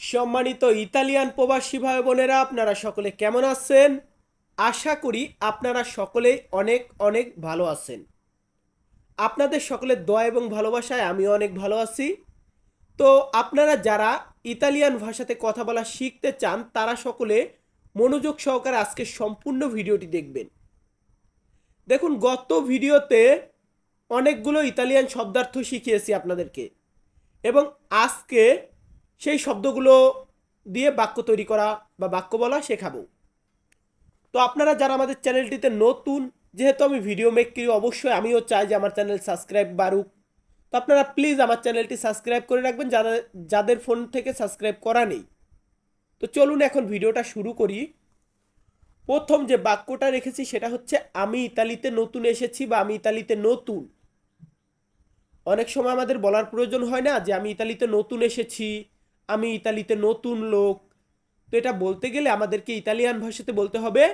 সম্মানিত ইতালিয়ান প্রবাসী ভাই বোনেরা আপনারা সকলে কেমন আছেন? আশা করি আপনারা সকলে অনেক অনেক ভালো আছেন। আপনাদের সকলের দয়া এবং ভালোবাসায় আমি অনেক ভালো আছি। তো আপনারা যারা ইতালিয়ান ভাষাতে কথা বলা শিখতে চান, তারা সকলে মনোযোগ সহকারে আজকে সম্পূর্ণ ভিডিওটি দেখবেন। দেখুন, গত ভিডিওতে অনেকগুলো ইতালিয়ান শব্দার্থ শিখিয়েছি আপনাদেরকে। এবং আজকে সেই শব্দগুলো দিয়ে বাক্য তৈরি করা বা বাক্য বলা শেখাবো। তো আপনারা যারা আমাদের চ্যানেলটিতে নতুন, যেহেতু আমি ভিডিও মেক করি, অবশ্যই আমিও চাই যে আমার চ্যানেল সাবস্ক্রাইব বাড়ুক। তো আপনারা প্লিজ আমার চ্যানেলটি সাবস্ক্রাইব করে রাখবেন, যারা, যাদের ফোন থেকে সাবস্ক্রাইব করা নেই। তো চলুন এখন ভিডিওটা শুরু করি। প্রথম যে বাক্যটা রেখেছি সেটা হচ্ছে, আমি ইতালিতে নতুন এসেছি বা আমি ইতালিতে নতুন। অনেক সময় আমাদের বলার প্রয়োজন হয় না যে, আমি ইতালিতে নতুন এসেছি। আমি ইতালিতে নতুন লোক। তো এটা বলতে গেলে আমাদেরকে ইতালিয়ান ভাষাতে বলতে হবে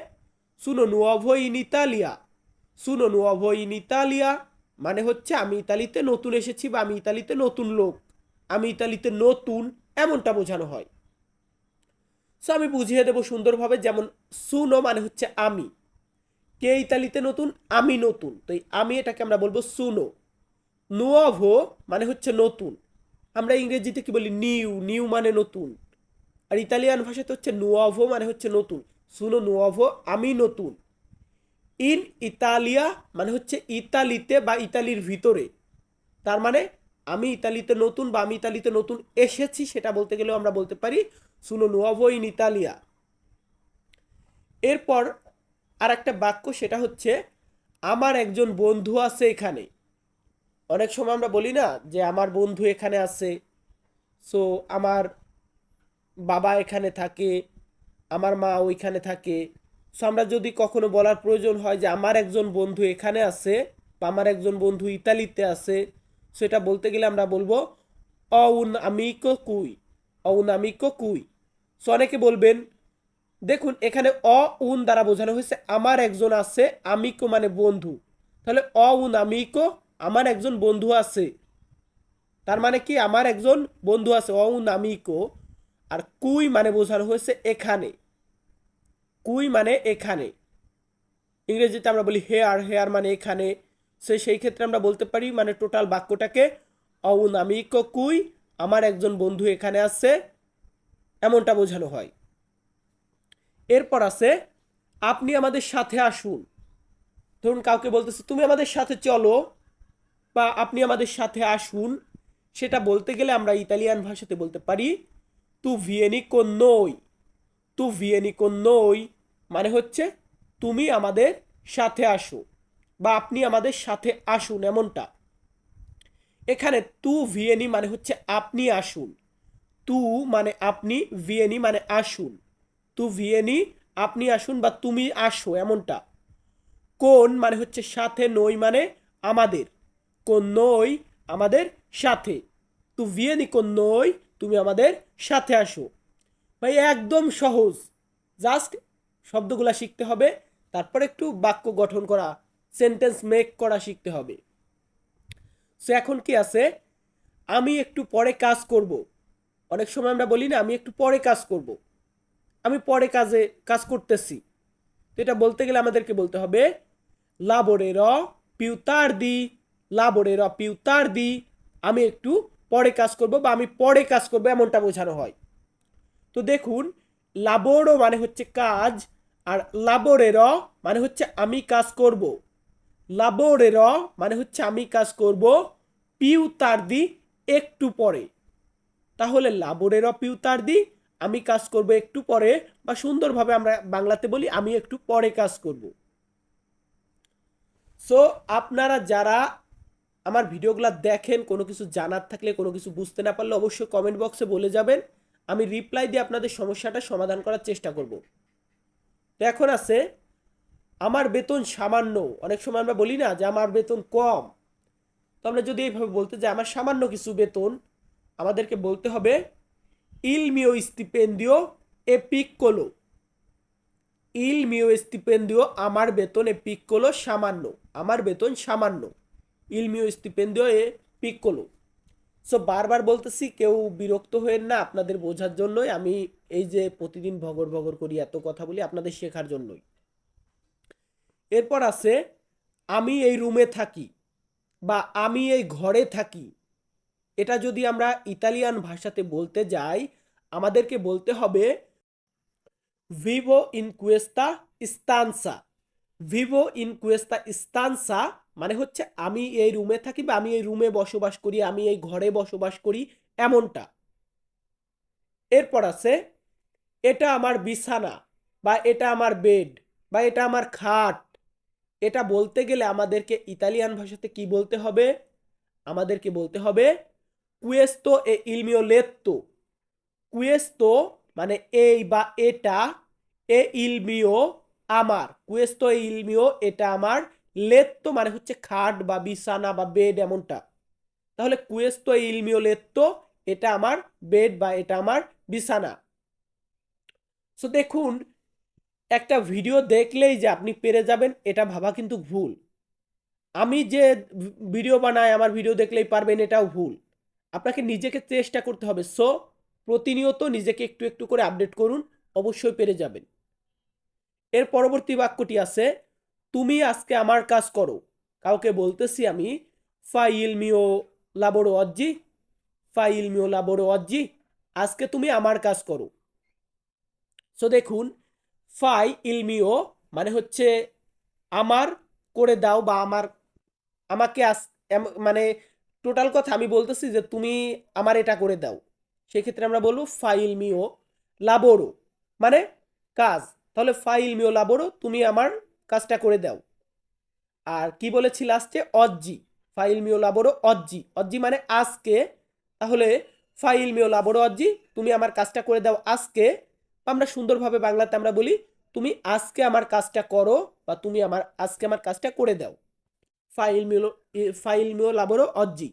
সুনো নুয়াভো ইন ইতালিয়া সুনো নুয়াভো ইন ইতালিয়া মানে হচ্ছে আমি ইতালিতে নতুন এসেছি বা আমি ইতালিতে নতুন লোক। আমি ইতালিতে নতুন এমনটা বোঝানো হয়। সো আমি বুঝিয়ে দেবো সুন্দরভাবে যেমন সুনো মানে হচ্ছে আমি। কে ইতালিতে নতুন? আমি নতুন। তো এই আমি এটাকে আমরা বলব সুনো নুয়াভো মানে হচ্ছে নতুন। আমরা ইংরেজিতে কি বলি? নিউ নিউ মানে নতুন। আর ইতালিয়ান ভাষাতে হচ্ছে নুয়াভো মানে হচ্ছে নতুন। সুনো নুয়াভো আমি নতুন। ইন ইতালিয়া মানে হচ্ছে ইতালিতে বা ইতালির ভিতরে। তার মানে আমি ইতালিতে নতুন বা আমি ইতালিতে নতুন এসেছি সেটা বলতে গেলেও আমরা বলতে পারি সুনো নুয়াভো ইন ইতালিয়া এরপর আর একটা বাক্য সেটা হচ্ছে, আমার একজন বন্ধু আছে এখানে। অনেক সময় আমরা বলি না যে আমার বন্ধু এখানে আছে সো আমার বাবা এখানে থাকে, আমার মা ওইখানে থাকে। সো আমরা যদি কখনো বলার প্রয়োজন হয় যে আমার একজন বন্ধু এখানে আছে বা আমার একজন বন্ধু ইতালিতে আছে, সেটা বলতে গেলে আমরা বলব, অউন আমিকো কুই, অউন আমিকো কুই। সো অনেকে বলবেন, দেখুন, এখানে অ উন দ্বারা বোঝানো হয়েছে, আমার একজন আছে আমিকো মানে বন্ধু। তাহলে অ উন আমিকো আমার একজন বন্ধু আছে। তার মানে কি? আমার একজন বন্ধু আছে, অ উন আমিকো আর কুই মানে বোঝানো হয়েছে এখানে। কুই মানে এখানে। ইংরেজিতে আমরা বলি হে হেয়ার হেয়ার মানে এখানে। সে সেই ক্ষেত্রে আমরা বলতে পারি মানে টোটাল বাক্যটাকে অউন আমিকো কুই, আমার একজন বন্ধু এখানে আছে। এমনটা বোঝানো হয়। এরপর আছে, আপনি আমাদের সাথে আসুন। ধরুন কাউকে বলতেছে, তুমি আমাদের সাথে চলো। বা আপনি আমাদের সাথে আসুন, সেটা বলতে গেলে আমরা ইতালিয়ান ভাষাতে বলতে পারি, তু ভিয়েনি নই? তু ভিয়েনি নই? মানে হচ্ছে, তুমি আমাদের সাথে আসো বা আপনি আমাদের সাথে আসুন, এমনটা। এখানে তু ভিয়েনি মানে হচ্ছে, আপনি আসুন। তু মানে আপনি ভিয়েনি মানে আসুন। তু ভিয়েনি আপনি আসুন বা তুমি আসো, এমনটা। কোন মানে হচ্ছে, সাথে নই মানে আমাদের। কোন নই আমাদের সাথে। তু ভিয়েনি কোন নই তুমি আমাদের সাথে আসো। ভাই, একদম সহজ। জাস্ট শব্দগুলা শিখতে হবে, তারপর একটু বাক্য গঠন করা, সেন্টেন্স মেক করা শিখতে হবে। সো এখন কি আছে? আমি একটু পরে কাজ করব। অনেক সময় আমরা বলি না, আমি একটু পরে কাজ করব। আমি পরে কাজে, কাজ করতেছি। তো এটা বলতে গেলে আমাদেরকে বলতে হবে লাবোরে র পিউতার দি লাবোরে র পিউতার দি, আমি একটু পরে কাজ করব বা আমি পরে কাজ করব, এমনটা বোঝানো হয়। তো দেখুন লাবোরো মানে হচ্ছে কাজ আর লাবোরে র মানে হচ্ছে আমি কাজ করব। লাবোরে র মানে হচ্ছে আমি কাজ করব, পিউতার দি একটু পরে। তাহলে লাবোরের পিউতার দি, আমি কাজ করব একটু পরে বা সুন্দরভাবে আমরা বাংলাতে বলি, আমি একটু পরে কাজ করব। সো আপনারা যারা আমার ভিডিওগুলো দেখেন, কোনো কিছু জানার থাকলে, কোনো কিছু বুঝতে না পারলে অবশ্যই কমেন্ট বক্সে বলে যাবেন। আমি রিপ্লাই দিয়ে আপনাদের সমস্যাটা সমাধান করার চেষ্টা করব। তো এখন আছে, আমার বেতন সামান্য, অনেক সময় আমরা বলি না যে আমার বেতন কম। তো আমরা যদি এইভাবে বলতে যাই, আমার সামান্য কিছু বেতন, আমাদেরকে বলতে হবে ইল মিও স্টিপেন্ডিও এ পিক্কোলো ইল মিও স্টিপেন্ডিও আমার বেতন এ পিক্কোলো সামান্য, আমার বেতন সামান্য। ইল মিও স্টিপেন্ডিও এ পিক্কোলো সো বারবার বলতেছি, কেউ বিরক্ত হয়ে না আপনাদের বোঝার জন্যই। আমি এই যে প্রতিদিন ভগর ভগর করি, এত কথা বলি আপনাদের শেখার জন্যই। এরপর আছে, আমি এই রুমে থাকি বা আমি এই ঘরে থাকি। এটা যদি আমরা ইতালিয়ান ভাষাতে বলতে যাই, আমাদেরকে বলতে হবে ভিভো ইন কুয়েস্তা ইস্তানসা ভিভো ইন কুয়েস্তা ইস্তানসা মানে হচ্ছে আমি এই রুমে থাকি বা আমি এই রুমে বসবাস করি, আমি এই ঘরে বসবাস করি এমনটা। এরপর আছে, এটা আমার বিছানা বা এটা আমার বেড বা এটা আমার খাট। এটা বলতে গেলে আমাদেরকে ইতালিয়ান ভাষাতে কি বলতে হবে? আমাদেরকে বলতে হবে কুয়েস্তো এ ইলমিও লেত্তো কুয়েস্তো মানে এই বা এটা এ ইলমিও আমার। কুয়েস্তো এ ইলমিও এটা আমার। লেত্তো মানে হচ্ছে খাট বা বিছানা বা বেড এমনটা। তাহলে কুয়েস্তো ইলমিও লেত্তো এটা আমার বেড বা এটা আমার বিছানা। সো দেখুন, একটা ভিডিও দেখলেই যে আপনি পেরে যাবেন, এটা ভাবা কিন্তু ভুল। আমি যে ভিডিও বানাই, আমার ভিডিও দেখলেই পারবেন, এটাও ভুল। আপনাকে নিজেকে চেষ্টা করতে হবে। সো প্রতিনিয়ত নিজেকে একটু একটু করে আপডেট করুন, অবশ্যই পেরে যাবেন। এর পরবর্তী বাক্যটি আছে তুমি আজকে আমার কাজ করো। কাউকে বলতেছি আমি, ফাইল মিও লাবোরো অজ্জি, ফাইল মিও লাবোরো অজ্জি, আজকে তুমি আমার কাজ করো। সো দেখুন ফাই ইলমিও মানে হচ্ছে আমার করে দাও বা আমার, আমাকে আস মানে টোটাল কথা আমি বলতেছি যে তুমি আমার এটা করে দাও। সেক্ষেত্রে আমরা বলব, ফাইল মিও লাবোরো। মানে কাজ। তাহলে ফাইল মিও লাবোরো, তুমি আমার কাজটা করে দাও। আর কি বলেছি লাস্টে অজ্জি। ফাইল মিও লাবোরো অজ্জি। অজ্জি মানে আজকে। তাহলে ফাইল মিও লাবোরো অজ্জি, তুমি আমার কাজটা করে দাও আজকে। আমরা সুন্দরভাবে বাংলাতে আমরা বলি, তুমি আজকে আমার কাজটা করো বা তুমি আমার, আজকে আমার কাজটা করে দাও। ফাইল মিও ফাইল মিও লাবোরো অজ্জি।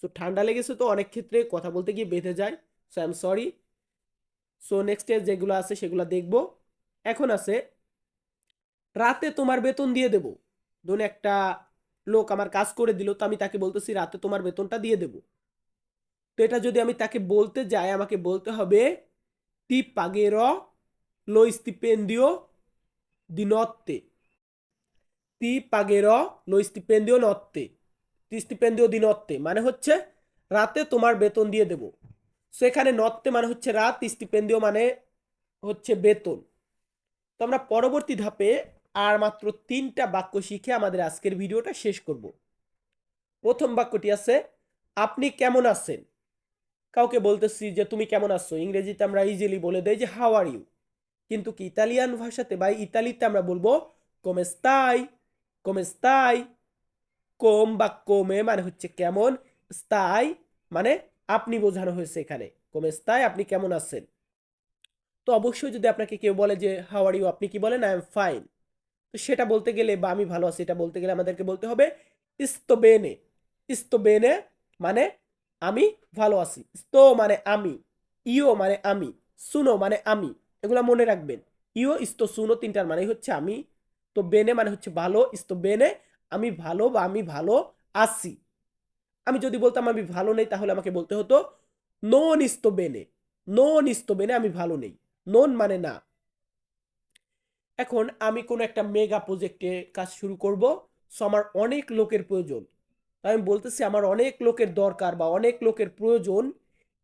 সো ঠান্ডা লেগেছে তো অনেক ক্ষেত্রে, কথা বলতে গিয়ে বেঁধে যায়। So I am sorry so নেক্সটে যেগুলো আছে সেগুলো দেখব। এখন আছে রাতে তোমার বেতন দিয়ে দেব। ধরুন একটা লোক আমার কাজ করে দিল, তো আমি তাকে বলতেছি, রাতে তোমার বেতনটা দিয়ে দেব। তো এটা যদি আমি তাকে বলতে যাই, আমাকে বলতে হবে, তি পাগের দি নত্তে তি পাগের লো স্টিপেন্ডিও নত্তে। তি স্টিপেন্ডিও দি নত্তে মানে হচ্ছে রাতে তোমার বেতন দিয়ে দেব। সেখানে নত্তে মানে হচ্ছে রাত স্টিপেন্ডিও মানে হচ্ছে বেতন। তো আমরা পরবর্তী ধাপে আর মাত্র তিনটা বাক্য শিখে আমাদের আজকের ভিডিওটা শেষ করব। প্রথম বাক্যটি আছে, আপনি কেমন আছেন? কাউকে বলতেছি যে, তুমি কেমন আছো? ইংরেজিতে আমরা ইজিলি বলে দেই যে হাউ আর ইউ কিন্তু কি ইতালিয়ান ভাষাতে বা ইতালিতে আমরা বলব কোমেস্তাই কোমেস্তাই কম বা কোমে মানে হচ্ছে কেমন স্তাই মানে আপনি বোঝানো হয়েছে এখানে কোমেস্তাই আপনি কেমন আছেন? তো অবশ্যই যদি আপনাকে কেউ বলে যে হাউ আর ইউ আপনি কি বলেন আই এম ফাইন তো সেটা বলতে গেলে বা আমি ভালো আছি, এটা বলতে গেলে আমাদেরকে বলতে হবে ইস্তবেনে ইস্তবেনে মানে আমি ভালো আছি। স্তো মানে আমি ইও মানে আমি, সুনো মানে আমি, এগুলো মনে রাখবেন। ইও ইস্তো সুনো তিনটার মানে হচ্ছে আমি। তো বেনে মানে হচ্ছে ভালো ইস্তো বেনে আমি ভালো বা আমি ভালো আছি। আমি যদি বলতাম আমি ভালো নেই তাহলে আমাকে বলতে হতো, নন ইস্তো বেনে, নন ইস্তো বেনে আমি ভালো নেই। নন মানে না। এখন আমি কোনো একটা মেগা প্রজেক্টে কাজ শুরু করব সো আমার অনেক লোকের প্রয়োজন। আমি বলতেছি আমার অনেক লোকের দরকার বা অনেক লোকের প্রয়োজন।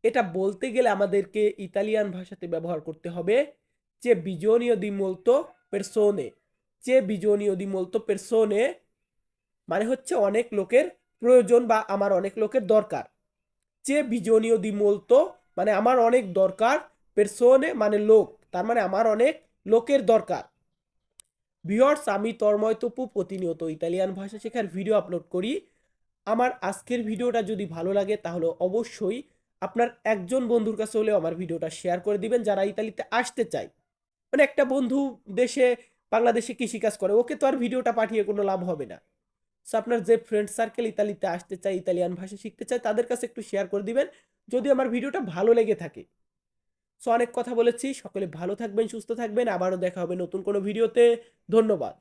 এটা বলতে গেলে আমাদেরকে ইতালিয়ান ভাষাতে ব্যবহার করতে হবে, যে বিজনীয় দি মোলতো পেরসোনে যে বিজনীয় দি মোলতো পেরসোনে মানে হচ্ছে অনেক লোকের প্রয়োজন বা আমার অনেক লোকের দরকার। যে বিজনীয় দি মোলতো মানে আমার অনেক দরকার পেরসোনে মানে লোক, তার মানে আমার অনেক লোকের দরকার। ভিওর্স আমি তন্ময় তপু, প্রতিনিয়ত ইতালিয়ান ভাষা শেখার ভিডিও আপলোড করি। আমার আজকের ভিডিওটা যদি ভালো লাগে, তাহলে অবশ্যই আপনার একজন বন্ধুর কাছে হলেও আমার ভিডিওটা শেয়ার করে দিবেন, যারা ইতালিতে আসতে চায়। মানে একটা বন্ধু দেশে, বাংলাদেশে কৃষিকাজ করে, ওকে তো আর ভিডিওটা পাঠিয়ে কোনো লাভ হবে না। সো আপনার যে ফ্রেন্ড সার্কেল ইতালিতে আসতে চায়, ইতালিয়ান ভাষা শিখতে চায়, তাদের কাছে একটু শেয়ার করে দিবেন। যদি আমার ভিডিওটা ভালো লেগে থাকে সো অনেক কথা বলেছি। সকলে ভালো থাকবেন, সুস্থ থাকবেন। আবারও দেখা হবে নতুন কোনো ভিডিওতে। ধন্যবাদ।